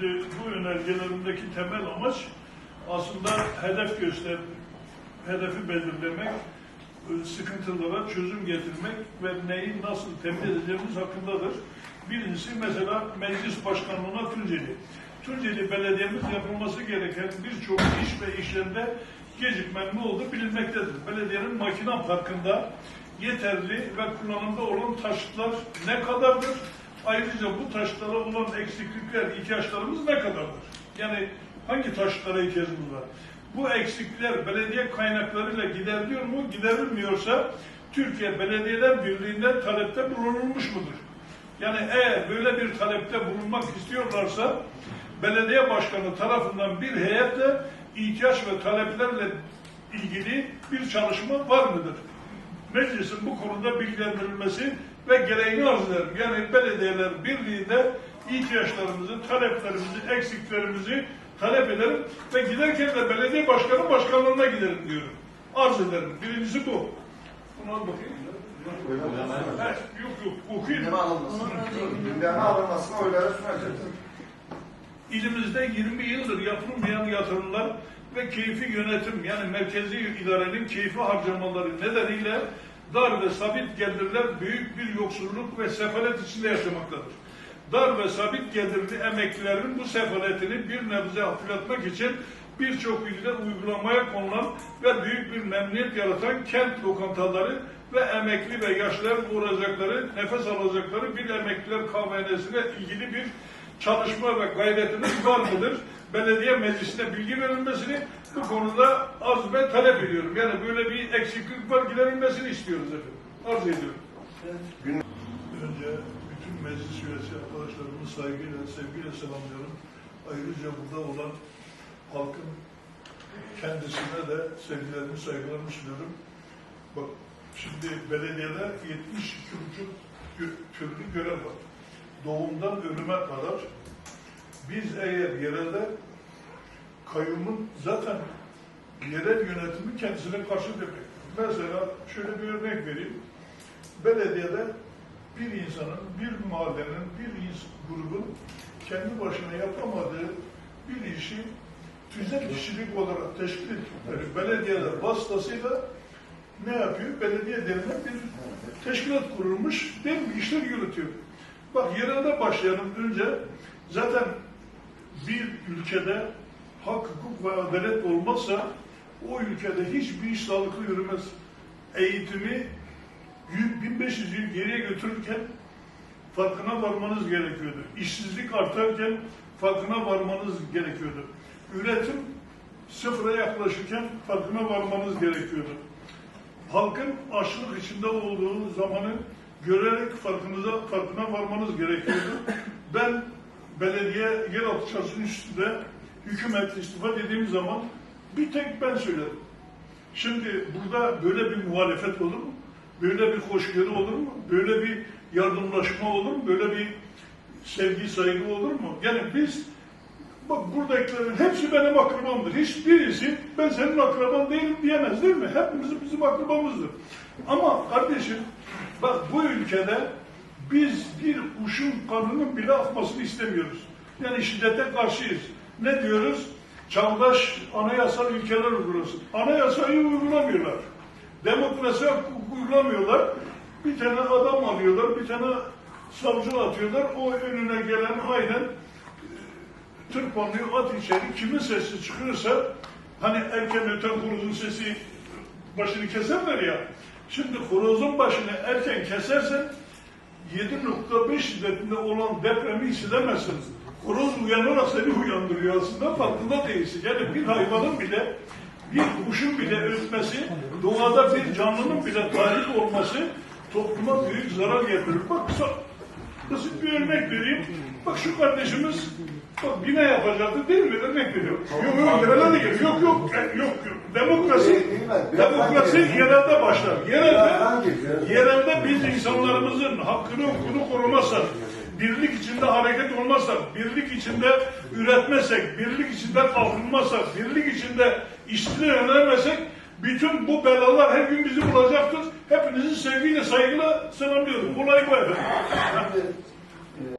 Şimdi bu önergelerindeki temel amaç aslında hedef göster, hedefi belirlemek, e, sıkıntılara çözüm getirmek ve neyi nasıl temin edeceğimiz hakkındadır. Birincisi mesela meclis başkanlığına Tunceli. Tunceli Belediye'miz yapılması gereken birçok iş ve işlemde gecikmem ne oldu bilinmektedir. Belediyenin makina parkında yeterli ve kullanımda olan taşıtlar ne kadardır? Ayrıca bu taşıtlara olan eksiklikler, ihtiyaçlarımız ne kadardır? Yani hangi taşıtlara ihtiyacımız var? Bu eksiklikler belediye kaynaklarıyla gideriliyor mu? Giderilmiyorsa Türkiye Belediyeler Birliği'nden talepte bulunulmuş mudur? Yani eğer böyle bir talepte bulunmak istiyorlarsa belediye başkanı tarafından bir heyetle ihtiyaç ve taleplerle ilgili bir çalışma var mıdır? Meclisin bu konuda bilgilendirilmesi ve gereğini arz ederim. Yani belediyeler birliğinde ihtiyaçlarımızı, taleplerimizi, eksiklerimizi talep ederim ve giderken de belediye başkanı başkanlığına giderim diyorum. Arz ederim. Birincisi bu. Bunu al bakayım. Evet, yok yok okuyun. Gündeme alınmasın. Gündeme alınmasın oylara sunacağız. İlimizde 20 yıldır yapılmayan yatırımlar ve keyfi yönetim yani merkezi idarenin keyfi harcamaları nedeniyle dar ve sabit gelirler büyük bir yoksulluk ve sefalet içinde yaşamaktadır. Dar ve sabit gelirli emeklilerin bu sefaletini bir nebze hafifletmek için birçok ilde uygulamaya konulan ve büyük bir memnuniyet yaratan kent lokantaları ve emekli ve yaşlıların uğrayacakları, nefes alacakları bir emekliler kahvehanesine ilgili bir çalışma ve gayretiniz var mıdır? Belediye meclisine bilgi verilmesini bu konuda arz ve talep ediyorum. Yani böyle bir eksiklik var giderilmesini istiyoruz efendim. Arz ediyorum. Önce bütün meclis üyesi arkadaşlarımı saygıyla, sevgiyle selamlıyorum. Ayrıca burada olan halkın kendisine de sevgilerimi, saygılarımı sunuyorum. Bak, şimdi belediyede 72 buçuk gö- türlü görev var. Doğumdan ölüme kadar biz eğer yerelde kayyumun zaten yerel yönetimi kendisine karşı demek. Mesela şöyle bir örnek vereyim. Belediyede bir insanın, bir mahallenin, bir grubun kendi başına yapamadığı bir işi tüzel kişilik olarak teşkil ettikleri belediyeler vasıtasıyla ne yapıyor? Belediye denilen bir teşkilat kurulmuş, değil mi? İşler yürütüyor. Bak yerelde başlayalım önce zaten bir ülkede hak, hukuk ve adalet olmazsa o ülkede hiçbir iş sağlıklı yürümez. Eğitimi 100, 1500 yıl geriye götürürken farkına varmanız gerekiyordu. İşsizlik artarken farkına varmanız gerekiyordu. Üretim sıfıra yaklaşırken farkına varmanız gerekiyordu. Halkın açlık içinde olduğu zamanı görerek farkınıza, farkına varmanız gerekiyordu. Ben belediye yeraltı çalışma üstünde hükümet istifa dediğim zaman bir tek ben söyledim. Şimdi burada böyle bir muhalefet olur mu? Böyle bir hoşgörü olur mu? Böyle bir yardımlaşma olur mu? Böyle bir sevgi, saygı olur mu? Yani biz, bak buradakilerin hepsi benim akrabamdır. Hiçbirisi ben senin akraban değilim diyemez değil mi? Hepimiz bizim akrabamızdır. Ama kardeşim, bak bu ülkede biz bir kuşun kanının bile akmasını istemiyoruz. Yani şiddete karşıyız. Ne diyoruz? Çağdaş anayasal ülkeler uygulasın. Anayasayı uygulamıyorlar. Demokrasi uygulamıyorlar. Bir tane adam alıyorlar, bir tane savcı atıyorlar. O önüne gelen aynen tırpanlıyor, at içeri. Kimin sesi çıkıyorsa hani erken öten horozun sesi başını keserler ya. Şimdi horozun başını erken kesersen 7.5 şiddetinde olan depremi hissedemezsin. Horoz uyanarak seni uyandırıyor aslında farkında değilsin. Yani bir hayvanın bile bir kuşun bile ötmesi, doğada bir canlının bile talip olması topluma büyük zarar getirir. Bak basit bir örnek vereyim. Bak şu kardeşimiz bak bina yapacaktı değil mi? Örnek veriyorum. Yok yok yerelde değil. Yok yok e, yok yok. Demokrasi demokrasi yerelde başlar. Yerelde yerelde biz insanlarımızın hakkını hukukunu korumazsak, birlik içinde hareket olmazsak, birlik içinde üretmezsek, birlik içinde kalkınmazsak, birlik içinde işçiliğe yönelmezsek bütün bu belalar her gün bizi bulacaktır. Hepinizi sevgiyle, saygıyla selamlıyorum. Kolay bu efendim.